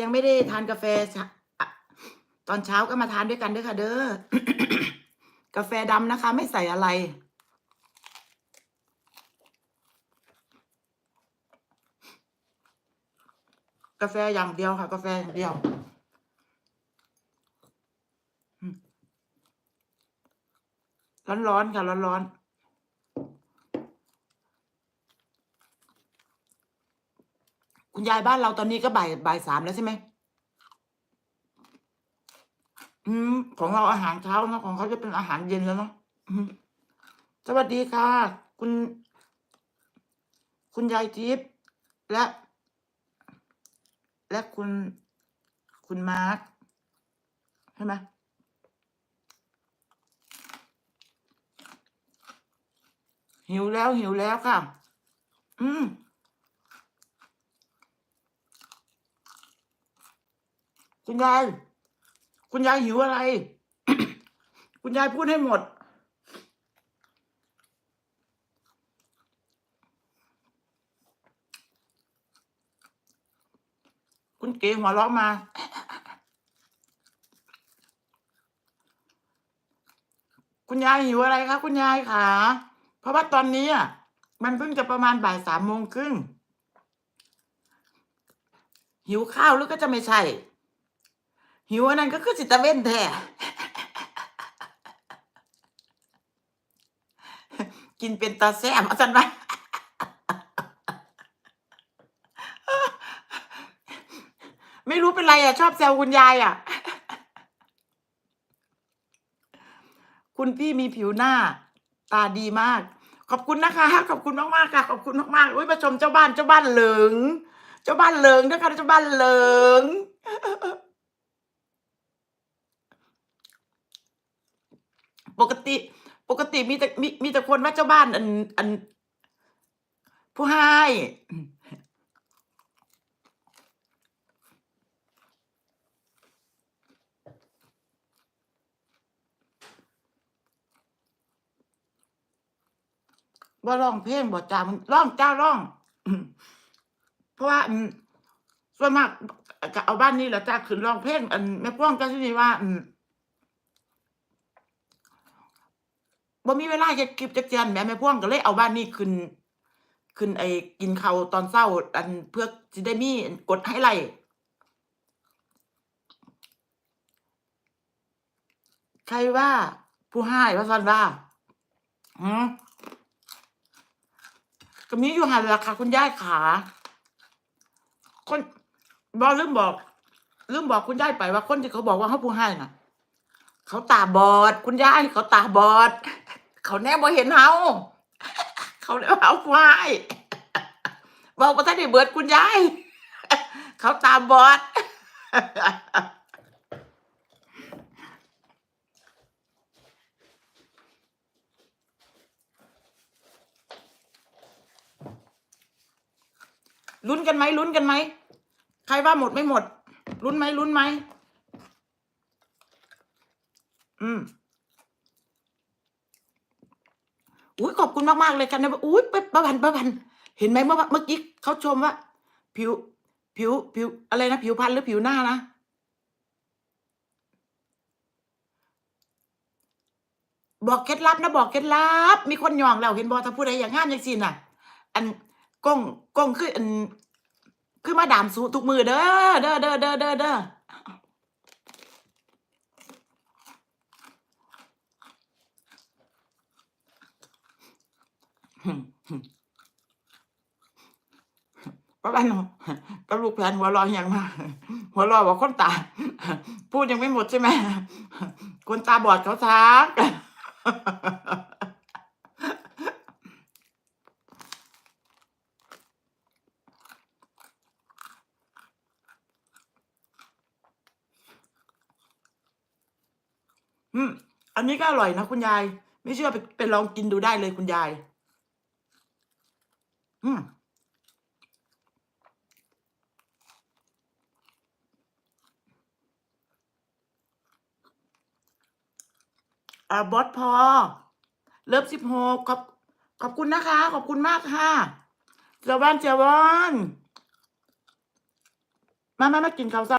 ยังไม่ได้ทานกาแฟ ตอนเช้าก็มาทานด้วยกันด้วยค่ะ เด้อ กาแฟดำนะคะ ไม่ใส่อะไร กาแฟอย่างเดียวค่ะ กาแฟอย่างเดียวร้อนๆค่ะร้อนๆ คุณยายบ้านเราตอนนี้ก็บ่ายบ่ายสามแล้วใช่ไหมอืมของเราอาหารเช้านะของเขาจะเป็นอาหารเย็นแล้วเนาะสวัสดีค่ะ คุณ คุณยายทิพย์และ และคุณ คุณมาร์คใช่ไหมหิวแล้วหิวแล้วค่ะ อืม คุณยาย คุณยายหิวอะไร คุณยายพูดให้หมด คุณเก๋หัวเราะมา คุณยายหิวอะไรคะคุณยายคะเพราะว่าตอนนี้อะมันเพิ่งจะประมาณบ่ายสามโมงครึ่งหิวข้าวหรือก็จะไม่ใช่ หิวอันนั้นก็คือจิตเว้นแท้กินเป็นตาแซ่บอาจารย์ว่าไม่รู้เป็นไรอะ ชอบแซวคุณยายอะ คุณพี่มีผิวหน้า ตาดีมาก ขอบคุณนะคะ ขอบคุณมากมากๆค่ะ ขอบคุณมากมากๆอุ้ยมาชมเจ้าบ้านเจ้าบ้านเหลิงเจ้าบ้านเหลิงนะคะเจ้าบ้านเหลิง ปกติ ปกติมีแต่มีมีแต่คนว่าเจ้าบ้านอันอัน ผู้ให้ว่าร้องเพลงบ่จ้ามันร้องจ้าร้อง เพราะว่าส่วนมากก็เอาบ้านนี้แหละจ้าขึ้นร้องเพลงอันแม่พ่วงจ้าที่นี่ว่า อืม บ่มีเวลาเฮ็ดคลิปจักเทื่อนแหม่แม่พ่วงก็เลยเอาบ้านนี้ขึ้น ขึ้นไอ้กินข้าวตอนเช้า อันเพื่อสิได้มีกดไฮไลท์ใครว่าผู้ให้ว่าซันว่าหือก็มีอยู่หันล่ะค่ะคุณยายขา คนบ่ลืมบอกลืมบอกคุณยายไปว่าคนที่เขาบอกว่าเขาผู้ให้น่ะ เขาตาบอด คุณยายเขาตาบอด เขาแน่บ่เห็นเฮาเขาเลยว่าเอาผู้ให้เว้าบ่ทันได้เบิดคุณยายเขาตามบอดลุ้นกันไหมลุ้นกันไหมใครว่าหมดไม่หมด ลุ้นไหมลุ้นไหมอืม อุ้ยขอบคุณมากๆเลยกันนะอุ้ยป้าป้าพันป้าพันเห็นไหมเมื่อเมื่อกี้เขาชมว่า ผิว ผิวผิวอะไรนะผิวพรรณหรือผิวหน้านะบอกเคล็ดลับนะบอกเคล็ดลับ มีคนหยองแล้วเห็นบอถ้าผู้ใดอย่างงามอย่างสิน่ะ อันก้งก้งคืออันคือมาดามสูทุกมือเด้อเด้อเด้อเด้อเด้อ เด้อป้าบ้านก็ลูกแผนหัวรออย่างมากหัวรอบอกคนตา พูดยังไม่หมดใช่ไหมคนตาบอดเขาทักอืมอันนี้ก็อร่อยนะคุณยาย ไม่เชื่อไปไปลองกินดูได้เลยคุณยาย อืมอ่าบอสพอ เลิฟสิบหกขอบขอบคุณนะคะ ขอบคุณมากค่ะเจ้าบ้านเจ้าบ้านมามามากินข้าวซะ